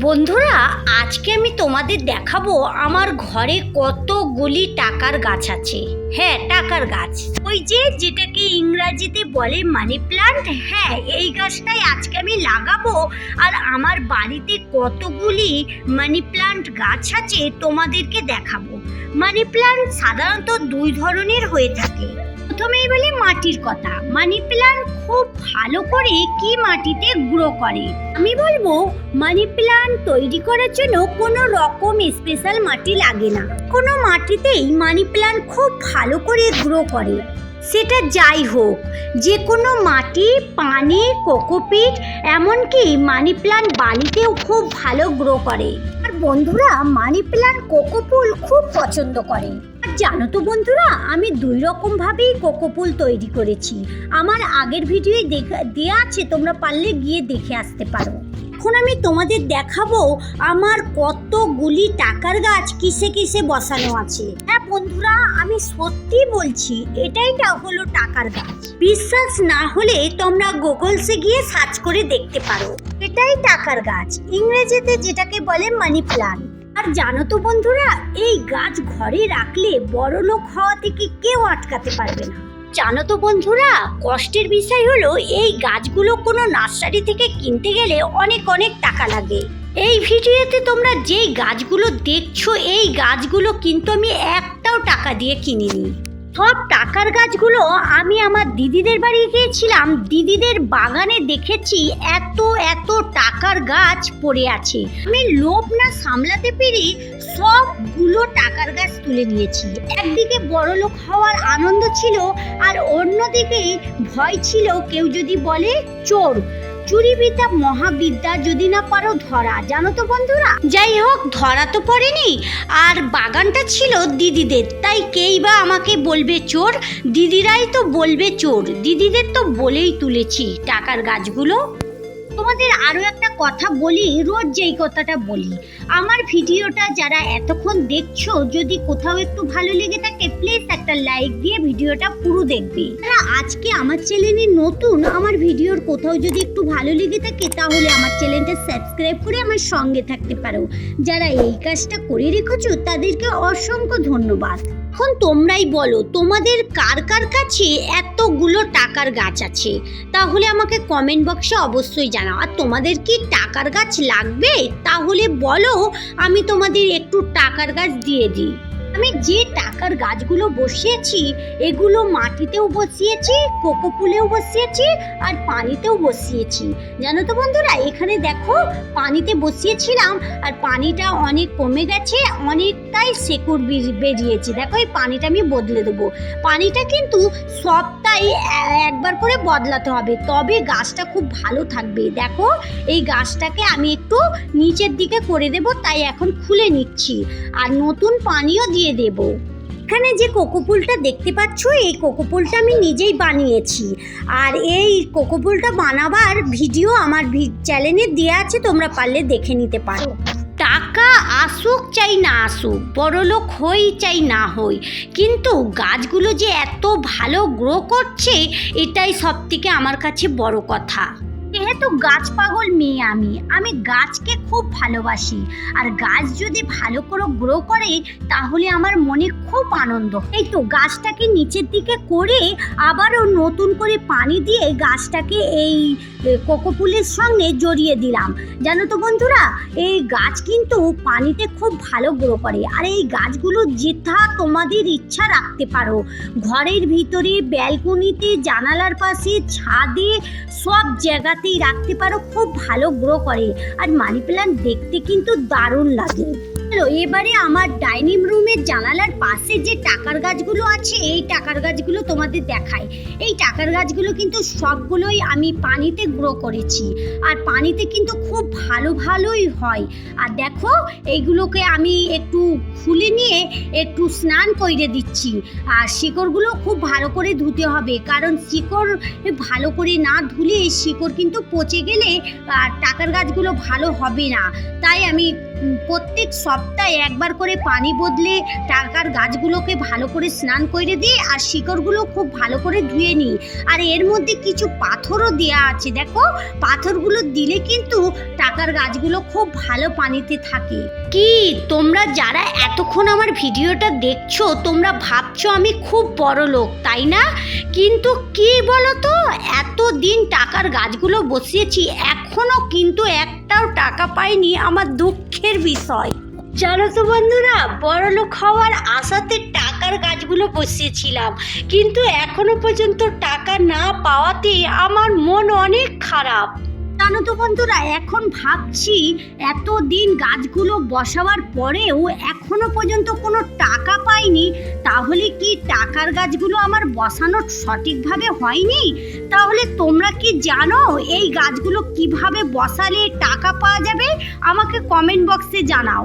বন্ধুরা, আজকে আমি তোমাদের দেখাবো আমার ঘরে কতগুলি টাকার গাছ আছে। হ্যাঁ টাকার গাছ। ওই যে যেটাকে ইংরাজিতে বলে মানি প্লান্ট হ্যাঁ এই গাছটাই আজকে আমি লাগাবো। আর আমার বাড়িতে কতগুলি মানি প্লান্ট গাছ আছে, তোমাদেরকে দেখাবো। মানি প্লান্ট সাধারণত দুই ধরনের হয়ে থাকে। প্রথমেই বলি মাটির কথা। মানি প্লান্ট খুব ভালো করে কি মাটিতে গ্রো করে? আমি বলব, মানি প্লান্ট তৈরি করার জন্য কোনো রকম স্পেশাল মাটি লাগে না। কোনো মাটিতেই মানি প্লান্ট খুব ভালো করে গ্রো করে। সেটা যাই হোক যে কোনো মাটি, পানি, কোকোপিট, এমনকি মানি প্লান্ট বালিতেও খুব ভালো গ্রো করে। আর বন্ধুরা, মানি প্লান্ট কোকো ফুল খুব পছন্দ করে। জানো তো বন্ধুরা, আমি দুই রকম ভাবেই কোকো ফুল তৈরি করেছি। আমার আগের ভিডিওয়ে দেখা দেওয়া আছে, তোমরা পারলে গিয়ে দেখে আসতে পারো। এখন আমি তোমাদের দেখাবো আমার কতগুলি টাকার গাছ কিসে কিসে বসানো আছে। হ্যাঁ বন্ধুরা, আমি সত্যি বলছি এটাইটা হলো টাকার গাছ। বিশ্বাস না হলে তোমরা গুগলসে গিয়ে সার্চ করে দেখতে পারো। এটাই টাকার গাছ। ইংরেজিতে যেটাকে বলে মানি প্লান্ট। আর জানো তো বন্ধুরা, এই গাছ ঘরে রাখলে বড় লোক হওয়া থেকে কেউ আটকাতে পারবে না। জানো তো বন্ধুরা, কষ্টের বিষয় হলো এই গাছগুলো কোনো নার্সারি থেকে কিনতে গেলে অনেক অনেক টাকা লাগে। এই ভিডিওতে তোমরা যেই গাছগুলো দেখছ, এই গাছগুলো কিন্তু আমি একটাও টাকা দিয়ে কিনিনি। সব টাকার গাছগুলো আমি আমার দিদিদের বাড়ি গিয়েছিলাম। দিদিদের বাগানে দেখেছি এত এত টাকার গাছ পড়ে আছে। আমি লোভ না সামলাতে পেরে সবগুলো টাকার গাছ তুলে নিয়েছি। একদিকে বড় লোক হওয়ার আনন্দ ছিল আর অন্যদিকে ভয় ছিল কেউ যদি বলে চোর। চুরিবিদ্যা মহাবিদ্যা যদি না পারো ধরা, জানো তো বন্ধুরা? যাই হোক ধরা তো পড়েনি। আর বাগানটা ছিল দিদিদের, তাই কেই বা আমাকে বলবে চোর? দিদিরাই তো বলবে চোর, দিদিদের তো বলেই তুলেছি টাকার গাছগুলো। তোমাদের আরও একটা কথা বলি, রোজ যেই কথাটা বলি। আমার ভিডিওটা যারা এতক্ষণ দেখছ, যদি কোথাও একটু ভালো লেগে থাকে প্লিজ একটা লাইক দিয়ে ভিডিওটা পুরো দেখবে। আজকে আমার চ্যানেলে নতুন, আমার ভিডিওর কোথাও যদি একটু ভালো লেগে থাকে, তাহলে আমার চ্যানেলটা সাবস্ক্রাইব করে আমার সঙ্গে থাকতে পারো। যারা এই কাজটা করে রেখেছো, তাদেরকে অসংখ্য ধন্যবাদ। এখন তোমরাই বলো, তোমাদের কার কার কাছে এতগুলো টাকার গাছ আছে? তাহলে আমাকে কমেন্ট বক্সে অবশ্যই জানাও। আর তোমাদের কি টাকার গাছ লাগবে? তাহলে বলো, আমি তোমাদের একটু টাকার গাছ দিয়ে দিই। আমি যে টাকার গাছগুলো বসিয়েছি, এগুলো মাটিতেও বসিয়েছি, কোকো ফুলেও বসিয়েছি আর পানিতেও বসিয়েছি। জানো তো বন্ধুরা, এখানে দেখো পানিতে বসিয়েছিলাম আর পানিটা অনেক কমে গেছে, অনেকটাই বেরি- বেরিয়েছে। দেখো এই পানিটা আমি বদলে দেবো। পানিটা কিন্তু সপ্তাহে একবার করে বদলাতে হবে। তবে গাছটা খুব ভালো থাকবে। দেখো এই গাছটাকে আমি একটু নিচের দিকে করে দেব, তাই এখন খুলে নিচ্ছি। আর নতুন পানিও দিয়ে দেব। এখানে যে কোকো ফুলটা দেখতে পাচ্ছ, এই কোকো ফুলটা আমি নিজেই বানিয়েছি। আর এই কোকো ফুলটা বানাবার ভিডিও আমার চ্যানেলে দেওয়া আছে, তোমরা পারলে দেখে নিতে পারো। টাকা আসুক চাই না আসুক বড়লোক হই চাই না হই, কিন্তু গাছগুলো যে এত ভালো গ্রো করছে, এটাই সব থেকে আমার কাছে বড় কথা। যেহেতু গাছ পাগল মেয়ে আমি আমি গাছকে খুব ভালোবাসি। আর গাছ যদি ভালো করে গ্রো করে তাহলে আমার মনে খুব আনন্দ। এই তো গাছটাকে নিচের দিকে করে আবারও নতুন করে পানি দিয়ে গাছটাকে এই এ, কোকো ফুলের সঙ্গে জড়িয়ে দিলাম। জানো তো বন্ধুরা এই গাছ কিন্তু পানিতে খুব ভালো গ্রো করে। আর এই গাছগুলো যেথা তোমাদের ইচ্ছা রাখতে পারো। ঘরের ভিতরে ব্যালকনিতে জানালার পাশে ছাদে সব জায়গাতেই রাখতে পারো খুব ভালো গ্রো করে। আর মানি প্ল্যান্ট দেখতে কিন্তু দারুণ লাগে। চলো এবারে আমার ডাইনিং রুমের জানালার পাশে যে টাকার গাছগুলো আছে, এই টাকার গাছগুলো তোমাদের দেখাই। এই টাকার গাছগুলো কিন্তু সবগুলোই আমি পানিতে গ্রো করেছি। আর পানিতে কিন্তু খুব ভালো ভালোই হয়। আর দেখো, এইগুলোকে আমি একটু খুলে নিয়ে একটু স্নান করে দিচ্ছি। আর শিকড়গুলো খুব ভালো করে ধুতে হবে। কারণ শিকড় ভালো করে না ধুলে শিকড় কিন্তু পচে গেলে, আর টাকার গাছগুলো ভালো হবে না। তাই আমি প্রত্যেক সপ্তাহে একবার করে পানি বদলে টাকার গাছগুলোকে ভালো করে স্নান করে দিই আর শিকড়গুলো খুব ভালো করে ধুয়ে নিই। আর এর মধ্যে কিছু পাথরও দেওয়া আছে, দেখো? পাথরগুলো দিলে কিন্তু টাকার গাছগুলো খুব ভালো পানিতে থাকে। কি, তোমরা যারা এতক্ষণ আমার ভিডিওটা দেখছ, তোমরা ভাবছ আমি খুব বড় লোক, তাই না? কিন্তু কি বলো তো এত দিন টাকার গাছগুলো বসিয়েছি এখনও কিন্তু একটাও টাকা পাইনি আমার দুঃখের বিষয়। জানো তো বন্ধুরা, বড়লোক হওয়ার আশাতে টাকার গাছগুলো বসিয়েছিলাম। কিন্তু এখনও পর্যন্ত টাকা না পাওয়াতে আমার মন অনেক খারাপ। জানো তো বন্ধুরা, এখন ভাবছি এত দিন গাছগুলো বসাবার পরেও এখনও পর্যন্ত কোনো টাকা পাইনি। তাহলে কি টাকার গাছগুলো আমার বসানো সঠিকভাবে হয়নি? তাহলে তোমরা কি জানো এই গাছগুলো কীভাবে বসালে টাকা পাওয়া যাবে? আমাকে কমেন্ট বক্সে জানাও।